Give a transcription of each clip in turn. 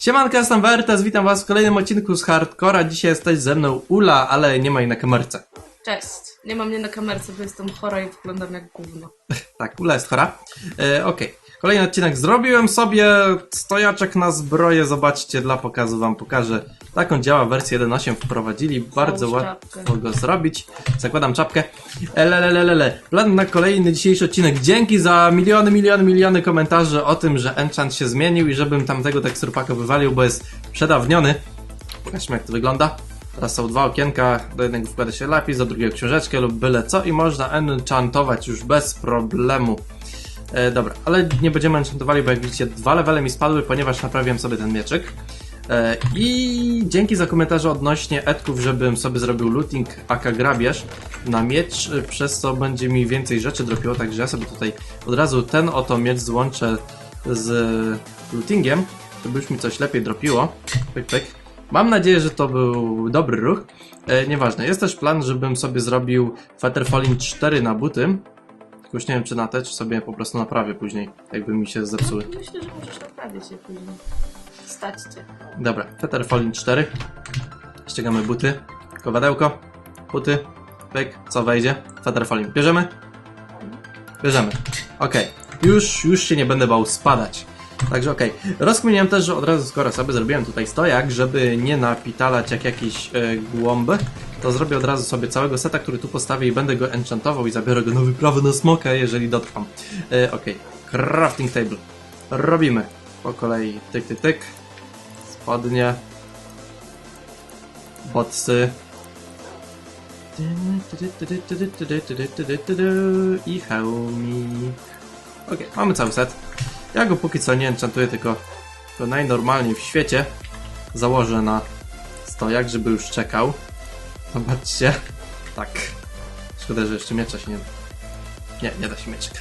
Siemanka, jestem Wertes, witam was w kolejnym odcinku z Hardcora. Dzisiaj jesteś ze mną Ula, ale nie ma jej na kamerce. Cześć. Nie mam mnie na kamerce, bo jestem chora i wyglądam jak gówno. Tak, Ula jest chora. E, Okej, kolejny odcinek. Zrobiłem sobie stojaczek na zbroję, zobaczcie, dla pokazu wam pokażę. Taką działa, wersję 1.8 wprowadzili, bardzo łatwo go zrobić. Zakładam czapkę. Elelelelele. Plan na kolejny dzisiejszy odcinek. Dzięki za miliony, miliony, miliony komentarzy o tym, że enchant się zmienił i żebym tamtego teksturpaka wywalił, bo jest przedawniony. Pokażmy jak to wygląda. Teraz są dwa okienka, do jednego wkłada się lapis, do drugiego książeczkę lub byle co i można enchantować już bez problemu. E, dobra, ale nie będziemy enchantowali, bo jak widzicie dwa levele mi spadły, ponieważ naprawiłem sobie ten mieczyk. E, I dzięki za komentarze odnośnie etków, żebym sobie zrobił looting aka grabież na miecz, e, przez co będzie mi więcej rzeczy dropiło, także ja sobie tutaj od razu ten oto miecz złączę z lootingiem, żeby już mi coś lepiej dropiło. Pyk, pyk. Mam nadzieję, że to był dobry ruch. E, nieważne, jest też plan, żebym sobie zrobił Fetterfalling 4 na buty. Tylko już nie wiem, czy na te, czy sobie po prostu naprawię później, jakby mi się zepsuły. Myślę, że możesz naprawić je później. Stać cię. Dobra, Fetterfalling 4. Ściągamy buty, kowadełko, buty, pyk, co wejdzie? Fetterfalling. Bierzemy? Bierzemy. Okej, już, już się nie będę bał spadać. Także okej. Rozkminiłem też, że od razu skoro sobie zrobiłem tutaj stojak, żeby nie napitalać jak jakiś e, głąb, to zrobię od razu sobie całego seta, który tu postawię i będę go enchantował i zabiorę go na wyprawę na smoka, jeżeli dotrwam. E, okej, crafting table. Robimy po kolei tyk, tyk, tyk. Spodnie. Botsy. I hełmi. Okej, mamy cały set. Ja go póki co nie enchantuję, tylko to najnormalniej w świecie założę na stojak, żeby już czekał. Zobaczcie. Tak. Szkoda, że jeszcze miecza się nie da. Nie, nie da się mieczek.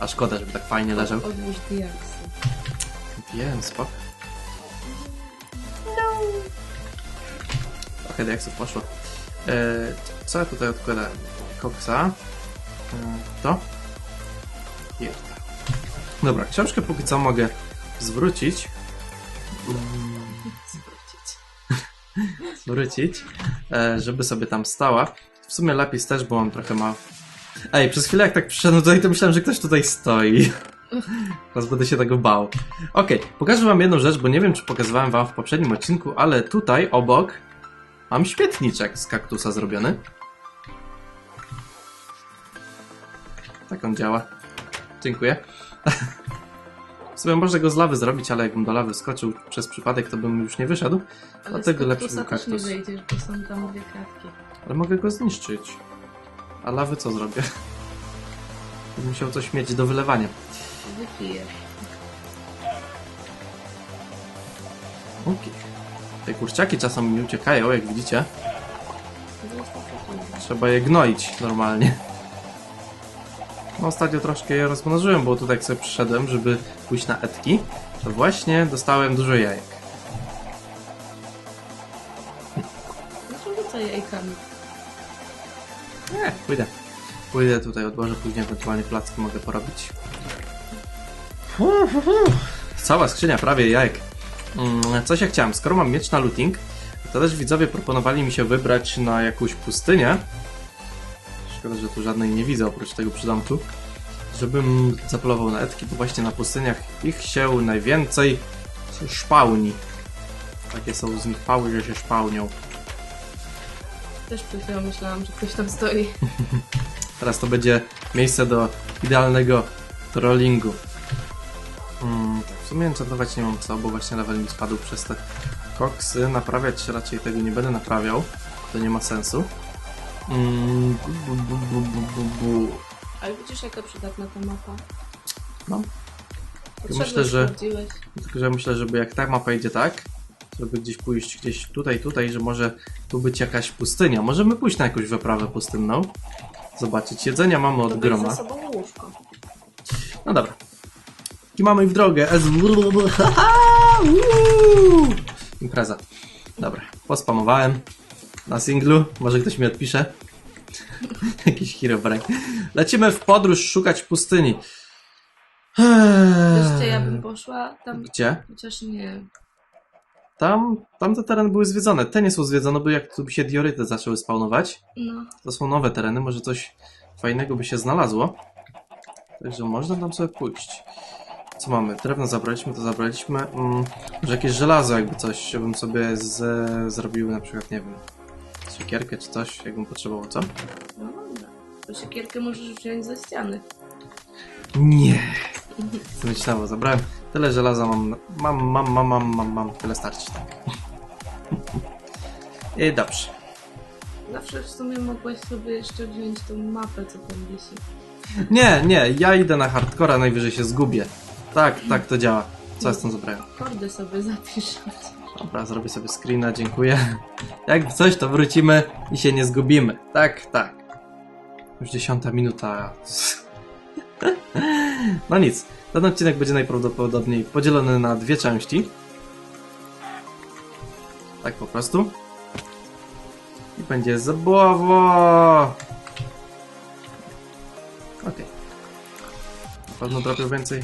A szkoda, żeby tak fajnie leżał. Odłóż diaksy. Wiem, spoko. Trochę diaksów poszło. E, co ja tutaj odkładałem? Koksa. E, to. I to. Dobra, książkę póki co mogę zwrócić. Mm, Zwrócić. zwrócić, żeby sobie tam stała. W sumie lapis też, bo on trochę ma... Ej, przez chwilę jak tak przyszedłem tutaj, to myślałem, że ktoś tutaj stoi. Teraz będę się tego bał. Okej, pokażę wam jedną rzecz, bo nie wiem, czy pokazywałem wam w poprzednim odcinku, ale tutaj obok mam świetniczek z kaktusa zrobiony. Tak on działa. Dziękuję. W sumie można go z lawy zrobić, ale jakbym do lawy skoczył przez przypadek, to bym już nie wyszedł. Ale Dlatego lepszy był też nie kaktus. wejdziesz, bo są tam dwie kratki. Ale mogę go zniszczyć. A lawy co zrobię? Będę musiał coś mieć do wylewania. Wypijesz. Okej. Te kurczaki czasem mi uciekają, jak widzicie. Trzeba je gnoić normalnie. No ostatnio troszkę je rozmnożyłem, bo tutaj jak sobie przyszedłem, żeby pójść na etki, to właśnie dostałem dużo jajek. Dlaczego rzucaj jajkami? Nie, pójdę. Pójdę tutaj, odłożę później ewentualnie placki mogę porobić. Cała skrzynia prawie jajek. Mm, Coś ja chciałem, skoro mam mieć na looting, to też widzowie proponowali mi się wybrać na jakąś pustynię. Szkoda, że tu żadnej nie widzę oprócz tego przydomku. Żebym zapolował na etki, bo właśnie na pustyniach ich się najwięcej szpałni. Takie są z nich pały, że się szpałnią. Też przed chwilą myślałam, że ktoś tam stoi. Teraz to będzie miejsce do idealnego trollingu. Mm, tak, w sumie enchantować nie mam co, bo właśnie level mi spadł przez te koksy. Naprawiać raczej tego nie będę naprawiał. To nie ma sensu. Mm, bu, bu, bu, bu, bu, bu. Ale widzisz, jaka przydatna ta mapa? No. Potrzebne myślę, że- sprawdziłeś. Tylko, że myślę, żeby jak ta mapa idzie tak, żeby gdzieś pójść gdzieś tutaj, tutaj, że może tu być jakaś pustynia. Możemy pójść na jakąś wyprawę pustynną. Zobaczyć. Jedzenia mamy od To weź groma. sobą łóżko. No dobra. I mamy w drogę. Ez... Impreza. Dobra, pospamowałem na singlu. Może ktoś mi odpisze. Jakiś hero break. Lecimy w podróż szukać pustyni. Wiesz, gdzie ja bym poszła? Tam Gdzie? chociaż nie. Tam, tamte tereny były zwiedzone. Te nie są zwiedzone, bo jak tu by się dioryty zaczęły spawnować, No, to są nowe tereny, może coś fajnego by się znalazło. Także można tam sobie pójść. Co mamy? Drewno zabraliśmy, to zabraliśmy. Mm, może jakieś żelazo, jakby coś, żebym sobie z, zrobił na przykład, nie wiem, siekierkę czy coś, jakbym potrzebował, co? no dobra. To siekierkę możesz wziąć ze ściany. Nie. Myślało, zabrałem. Tyle żelaza mam, mam, mam, mam, mam, mam, mam. tyle starczy, tak. I dobrze. Zawsze w sumie mogłeś sobie jeszcze wziąć tą mapę, co tam wisi. Nie, nie, ja idę na hardcora, najwyżej się zgubię. Tak, tak to działa. Co ja stąd zabrałem? Kordy sobie zapisz. Dobra, zrobię sobie screena, dziękuję. Jak coś, to wrócimy i się nie zgubimy. Tak, tak. Już dziesiąta minuta. No nic. Ten odcinek będzie najprawdopodobniej podzielony na dwie części. Tak po prostu. I będzie zabawa. Okej. Na pewno dropię więcej.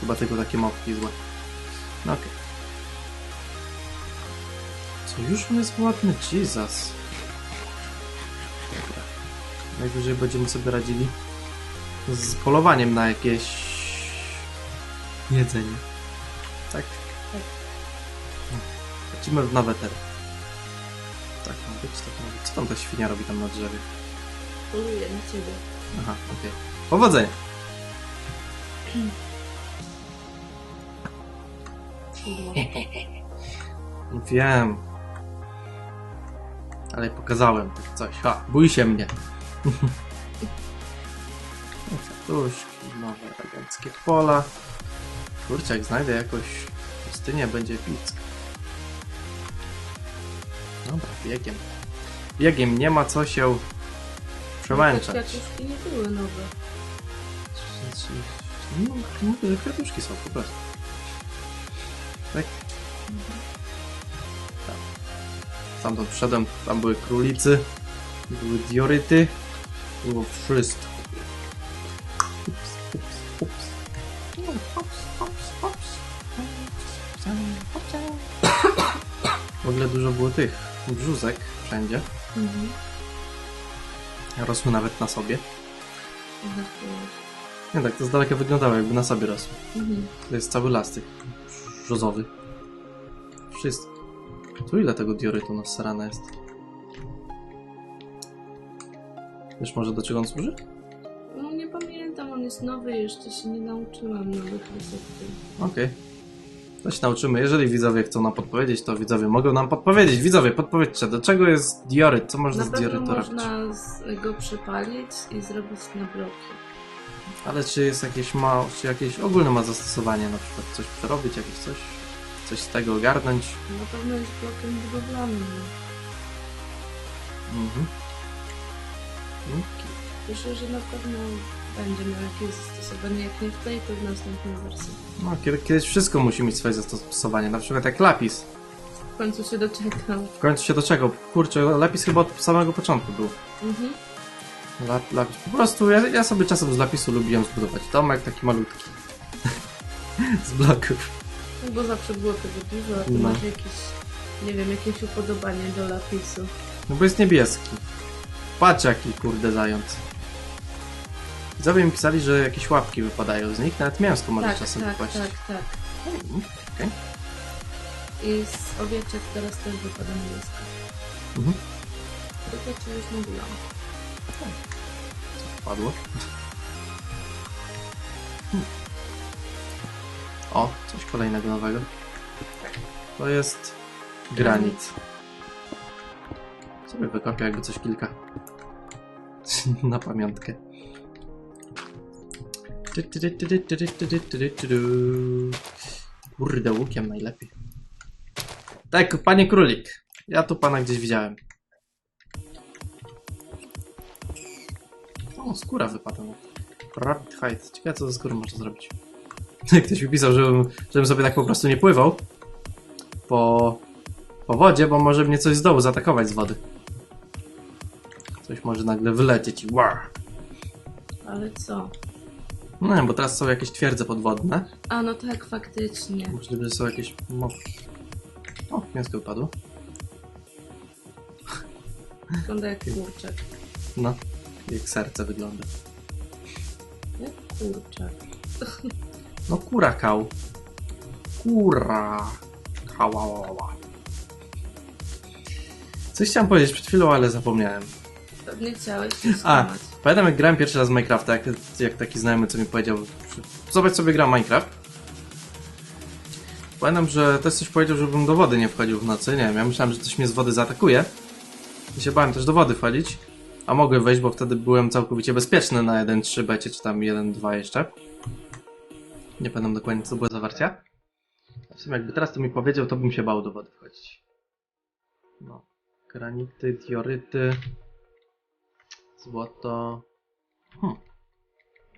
Chyba tylko takie małpki złe. No okej. Co, już on jest ładny? Jesus. Dobra. Najwyżej będziemy sobie radzili z polowaniem na jakieś jedzenie. Tak? Lecimy w nowe tery. Tak ma być, tak ma być. Co tam ta świnia robi tam na drzewie? Poluję na ciebie. Aha, okej. Powodzenia! Szydło. Wiem. Ale pokazałem tak coś. Ha, bój się mnie. Kwiatuszki, nowe eleganckie pola. Kurczę, jak znajdę jakąś pustynię, będzie epicka. Dobra, biegiem. Biegiem, nie ma co się Te przemęczać. kwiatuszki nie były nowe. No, mówię, że kwiatuszki są po prostu. Tak. Stamtąd wszedłem, tam były królicy, były dioryty, było wszystko. Ups, ups, ups. W ogóle dużo było tych brzuzek wszędzie. Mhm. Rosły nawet na sobie. Żartujesz. Nie tak, to z daleka wyglądało jakby na sobie rosły. Mhm. To jest cały las tych brzozowy. Wszystko. Tu ile tego diorytu na sarana jest? Wiesz może do czego on służy? No nie pamiętam, on jest nowy, jeszcze się nie nauczyłam nowych receptur. Okej. To się nauczymy. Jeżeli widzowie chcą nam podpowiedzieć, to widzowie mogą nam podpowiedzieć. Widzowie, podpowiedzcie, do czego jest dioryt? Co można Na z diorytu robić? można z, go przypalić i zrobić na bloki. Ale czy jest jakieś ma, czy jakieś ogólne ma zastosowanie? Na przykład coś przerobić, jakieś coś? Coś z tego ogarnąć? Na pewno jest blokiem budowlanym. no. Mhm. Okej. Myślę, że na pewno będzie miał jakieś zastosowanie. Jak nie w tej, to w następnej wersji. No, kiedy, kiedyś wszystko musi mieć swoje zastosowanie. Na przykład jak lapis. W końcu się doczekam. W końcu się do czego? Kurczę, lapis chyba od samego początku był. Mhm. Lap, lapis. Po prostu ja, ja sobie czasem z lapisu lubiłem zbudować domek taki malutki. z bloków. No bo zawsze było tego dużo, a ty No. masz jakieś, nie wiem, jakieś upodobanie do lapisu. No bo jest niebieski. Patrz jaki kurde zając. Widzowie mi pisali, że jakieś łapki wypadają z nich, nawet mięsko może tak, czasem tak, wypaść. tak, tak. Okej. I z owieczek teraz też wypada mięsko. Mhm. Tylko ci już mówiłam. Padło. Hmm. O, coś kolejnego nowego. To jest granit. Sobie wykopię jakby coś kilka. Na pamiątkę. Kurde, łukiem najlepiej. Tak, panie królik. Ja tu pana gdzieś widziałem. O, skóra wypada. Rapid hide. Ciekawe co ze skórą można zrobić. Ktoś mi pisał, żebym, żebym sobie tak po prostu nie pływał po, po wodzie, bo może mnie coś z dołu zaatakować z wody. Coś może nagle wylecieć i war. Ale co? No bo teraz są jakieś twierdze podwodne. A no tak, faktycznie. Możliwe, że są jakieś mopki. mięsko upadło. Wygląda jak kurczak. No, jak serce wygląda. Jak kurczak. No kura kał. Kura. Kałała. Coś chciałem powiedzieć przed chwilą, ale zapomniałem. Pewnie chciałeś się A, skłamać. pamiętam jak grałem pierwszy raz w Minecrafta, jak, jak taki znajomy co mi powiedział, zobacz sobie gram Minecraft. Pamiętam, że też coś powiedział, żebym do wody nie wchodził w nocy, nie wiem, ja myślałem, że coś mnie z wody zaatakuje. I się bałem też do wody wchodzić, a mogłem wejść, bo wtedy byłem całkowicie bezpieczny na 1.3 becie, czy tam 1.2 jeszcze. Nie pamiętam dokładnie co było zawarcia. W sumie jakby teraz to mi powiedział, to bym się bał do wody wchodzić. No. Granity, dioryty, złoto... Hmm.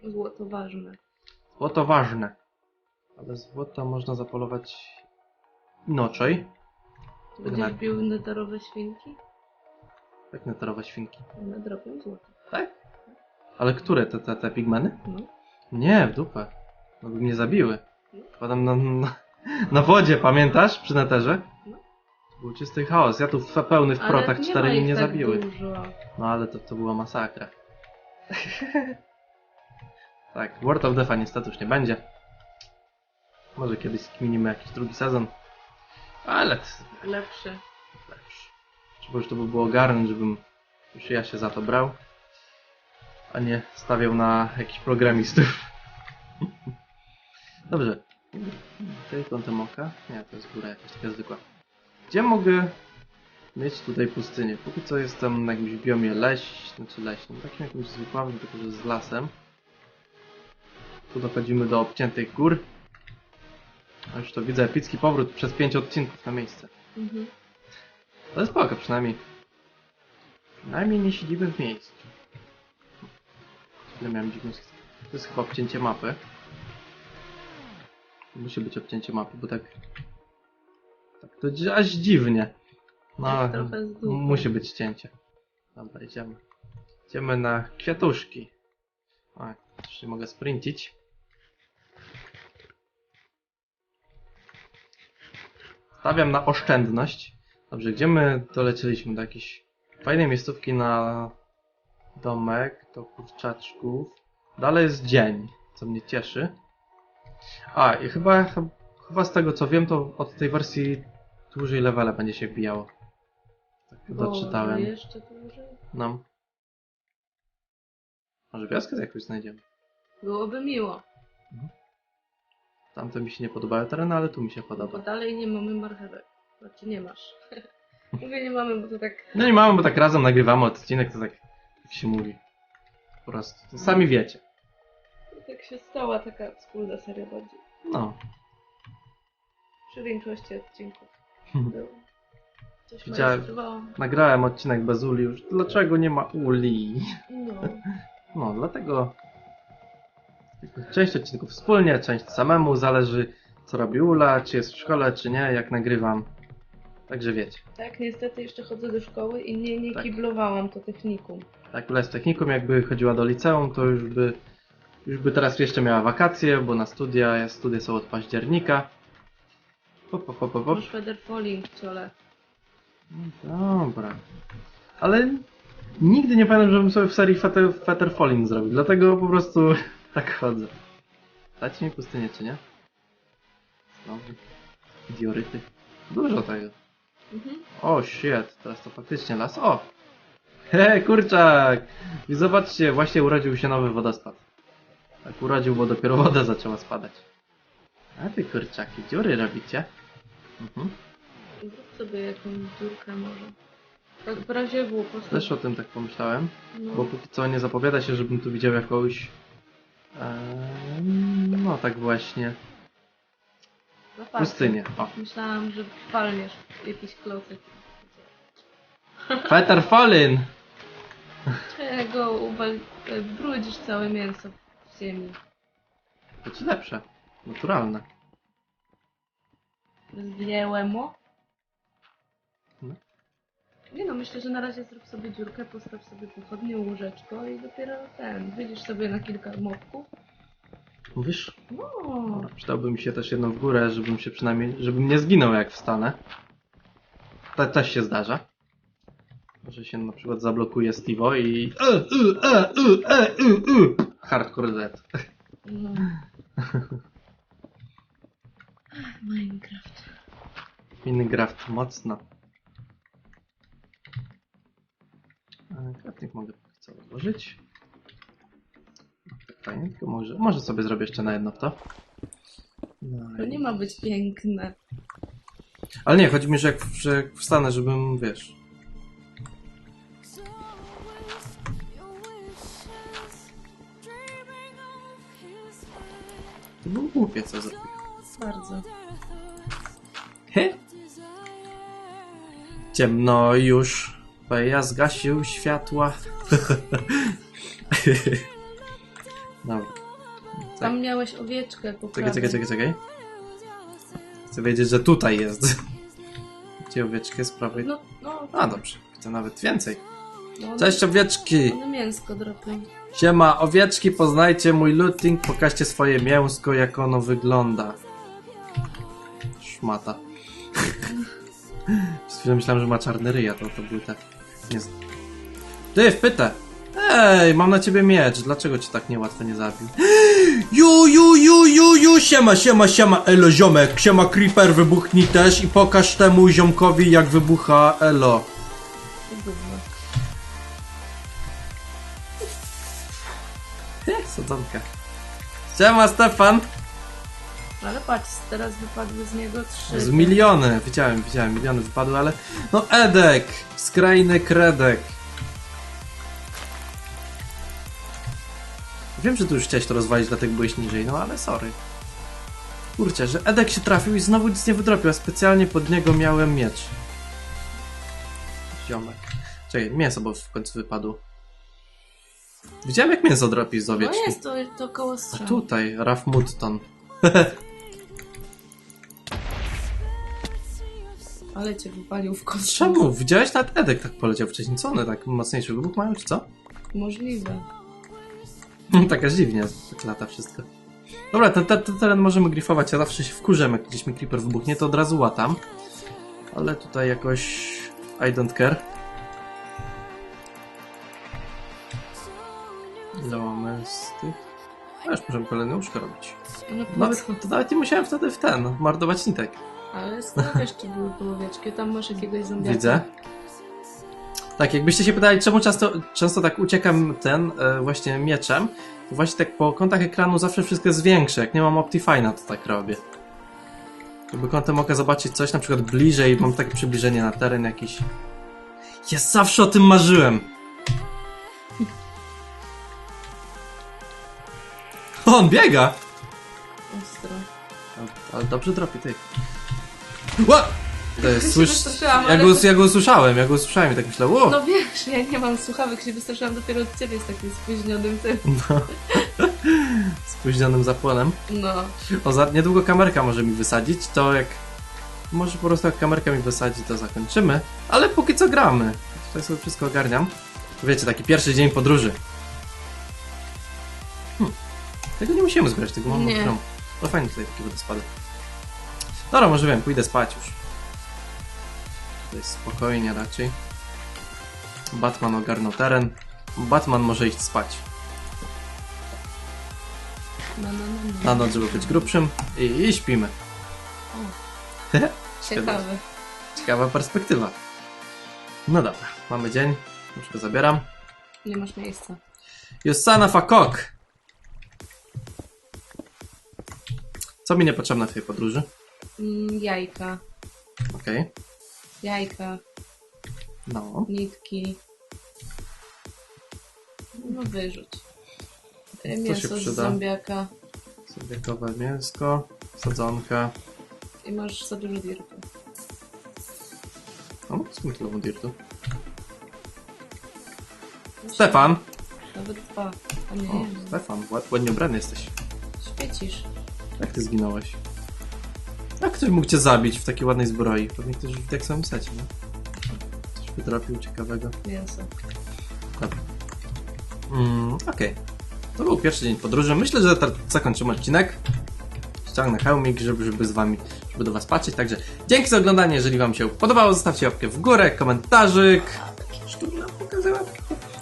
Złoto ważne. Złoto ważne. Ale złoto można zapolować inaczej. To będziesz bił neterowe świnki? Jak neterowe świnki. One dropią złoto. Tak? Ale które? Te, te, te pigmeny? No. Nie, w dupę. No by mnie zabiły. Padam na, na, na wodzie, pamiętasz? Przy neterze? Był czysty chaos. Ja tu w pełny w Ale protach nie cztery ich mnie tak zabiły. Dużo. No ale to, to była masakra. tak, World of Defa niestety już nie będzie. Może kiedyś skminimy jakiś drugi sezon. Ale to Lepsze. lepszy. Trzeba już to by było ogarnąć, żebym już ja się za to brał. A nie stawiał na jakichś programistów. Dobrze. Tutaj kątem oka? Nie, to jest góra jakaś taka zwykła. Gdzie mogę mieć tutaj pustynię? Póki co jestem na jakimś biomie leś, znaczy leśnym, takim jakimś zwykłym, tylko że z lasem. Tu dochodzimy do obciętych gór. A już to widzę epicki powrót przez pięć odcinków na miejsce. Mhm. To jest spoko przynajmniej. Przynajmniej nie siedzimy w miejscu. Ile miałem dziwnych... To jest chyba obcięcie mapy. Musi być obcięcie mapy, bo tak... Tak to dzi- aż dziwnie. No, Tak trochę z dupy. musi być cięcie. Dobra, idziemy. Idziemy na kwiatuszki. O, już nie mogę sprintić. Stawiam na oszczędność. Dobrze, gdzie my dolecieliśmy? Do jakiejś fajnej miejscówki na domek, do kurczaczków. Dalej jest dzień, co mnie cieszy. A, i chyba, chyba z tego co wiem, to od tej wersji dłużej levele będzie się wbijało. Tak doczytałem. Boże, jeszcze dłużej? No. Może wioskę jakoś znajdziemy. Byłoby miło. Tamte mi się nie podobały tereny, ale tu mi się Bo podoba. dalej nie mamy marchewek. Znaczy nie masz. Mówię nie mamy, bo to tak... No nie mamy, bo tak razem nagrywamy odcinek, to tak, tak się mówi. Po prostu. To sami wiecie. Tak się stała taka wspólna seria bardziej. No. Przy większości odcinków było. Coś Widziałem. Nagrałem odcinek bez Uli już. Dlaczego nie ma Uli? No. No, dlatego część odcinków wspólnie, część samemu, zależy co robi Ula, czy jest w szkole, czy nie, jak nagrywam. Także wiecie. Tak, niestety jeszcze chodzę do szkoły i nie, nie Tak. kiblowałam to technikum. Jak Ula jest technikum, jakby chodziła do liceum, to już by, już by teraz jeszcze miała wakacje, bo na studia, studia są od października. Hop, hop, hop, hop, hop. Masz feather falling, ciole. No Dobra. Ale nigdy nie pamiętam, żebym sobie w serii Fetter, Fetter Falling zrobił, dlatego po prostu tak chodzę. Dajcie mi pustynię, czy nie? Znowu. Dioryty. Dużo tego. Mhm. O, shit, teraz to faktycznie las. O! He, kurczak! I zobaczcie, właśnie urodził się nowy wodospad. Tak urodził, bo dopiero woda zaczęła spadać. A ty kurczaki, dziury robicie? Mhm. Zrób sobie jakąś dziurkę może. Tak w razie było postaw. Też o tym tak pomyślałem. No. Bo póki co nie zapowiada się, żebym tu widział jakąś... em, no tak właśnie. Zapatrzę. Pustynię. O. Myślałam, że walniesz jakiś klocek. Fetter Fallen! Czego uwal... e, brudzisz całe mięso ziemi. To ci lepsze. Naturalne. Zdjęłemo? No. Nie no, myślę, że na razie zrób sobie dziurkę, postaw sobie pochodnie, łóżeczko i dopiero ten, wyjdziesz sobie na kilka mopków. Mówisz? No, Przydałby mi się też jedno w górę, żebym się przynajmniej... żebym nie zginął jak wstanę. To też się zdarza. Że się na przykład zablokuje Steve'o i... E, e, e, e, e, e, e. Hardcore dead. No. Minecraft. Minecraft mocno. Kratnik mogę co odłożyć. Fajnie, tylko może, może sobie zrobię jeszcze na jedno to. No To i- nie ma być piękne. Ale nie, chodzi mi, że jak, że jak wstanę, żebym, wiesz... głupie, co zrobił. Bardzo. He? Ciemno już, bo ja zgasił światła. Dobra. Tak. Tam miałeś owieczkę po Czekaj, czekaj, czekaj, czekaj. Chcę wiedzieć, że tutaj jest. Gdzie owieczkę z prawej? No, no. A, dobrze. Chcę nawet więcej. no one, Cześć owieczki! One mięsko dropią. Siema owieczki, poznajcie mój looting, pokażcie swoje mięsko, jak ono wygląda. Szmata. Przez myślałem, że ma czarny ryja, to, to były te... Nie... Ty, wpytę! Ej, mam na ciebie miecz, dlaczego cię tak niełatwo nie zabił? Ju, ju, ju, ju, ju, siema, siema, siema, elo ziomek, siema creeper, wybuchnij też i pokaż temu ziomkowi jak wybucha elo. To gówno. Sadzonka. Siema Stefan! Ale patrz, teraz wypadły z niego trzy. Z miliony, widziałem, widziałem, miliony wypadły, ale... No Edek! Skrajny kredek. Wiem, że tu już chciałeś to rozwalić, dlatego byłeś niżej, no ale sorry. Kurczę, że Edek się trafił i znowu nic nie wydropił, a specjalnie pod niego miałem miecz. Ziomek. Czekaj, mięso, bo w końcu wypadło. Widziałem jak mięso dropi z No owieczki. jest, to, to koło A strzału. tutaj, Raf Mutton. Ale cię wypalił w kosmos. Czemu? Widziałeś nawet Edek tak poleciał wcześniej. Co one tak mocniejszy wybuch mają, czy co? Możliwe. Taka dziwnie tak lata wszystko. Dobra, ten, ten, ten teren możemy grifować. Ja zawsze się wkurzę, jak gdzieś mi creeper wybuchnie, to od razu łatam. Ale tutaj jakoś... I don't care. Z tych? No już możemy kolejne łóżko robić. No, Nawet, to nawet nie musiałem wtedy w ten, marnować nitek. Ale skoro jeszcze były połowieczki, tam masz jakiegoś zombiaka. Widzę. Tak, jakbyście się pytali, czemu często, często tak uciekam ten, e, właśnie mieczem, to właśnie tak po kątach ekranu zawsze wszystko jest większe. Jak nie mam Optifine'a, to tak robię. Jakby kątem oka zobaczyć coś, na przykład bliżej, mam takie przybliżenie na teren jakiś. Ja zawsze o tym marzyłem! O, on biega! Ostro. Ale, dobrze dropi, ty. Ła! To jest, słysz... wystraszyłam, Ja ale go, ja go usłyszałem, ja go usłyszałem i tak myślę, wow! No wiesz, ja nie mam słuchawek, się wystraszyłam dopiero od ciebie z takim spóźnionym tym. spóźnionym zapłonem. No. O, za niedługo kamerka może mi wysadzić, to jak... Może po prostu jak kamerka mi wysadzi, to zakończymy. Ale póki co gramy. Tutaj sobie wszystko ogarniam. Wiecie, taki pierwszy dzień podróży. Tego nie musimy zbierać, tego mam Nie. To fajnie tutaj takie wodospady. Dobra, może wiem, pójdę spać już. To jest spokojnie raczej. Batman ogarnął teren. Batman może iść spać. No, no, no, no. Na noc, żeby być grubszym. I, i śpimy. Ciekawe. Ciekawa perspektywa. No dobra, mamy dzień. Już go zabieram. Nie masz miejsca. You son Co mi niepotrzebne w tej podróży? Mm, jajka. Okej. Jajka. No. Nitki. No wyrzuć. Y, się Mięso z przyda? zombiaka. Mięsko, sadzonka. I masz za dużo dirtu. O, co mi tyle dirtu? Stefan! Nawet dwa. A nie, O, nie. Stefan, ład- ładnie ubrany jesteś. Świecisz. Jak ty zginąłeś? Jak ktoś mógł cię zabić w takiej ładnej zbroi? Pewnie ktoś w tak samym secie, nie? Coś wytropił ciekawego. Mięso. Dobra. Mm, Okej. To był pierwszy dzień podróży. Myślę, że zakończymy odcinek. ściągnę hełmik, żeby, żeby z wami, żeby do was patrzeć. Także dzięki za oglądanie. Jeżeli wam się podobało, zostawcie łapkę w górę, komentarzyk. Pokazała.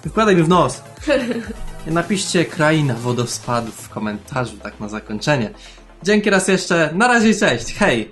Wkładaj mi w nos. Napiszcie kraina wodospadów w komentarzu, tak na zakończenie. Dzięki raz jeszcze. Na razie, cześć. Hej!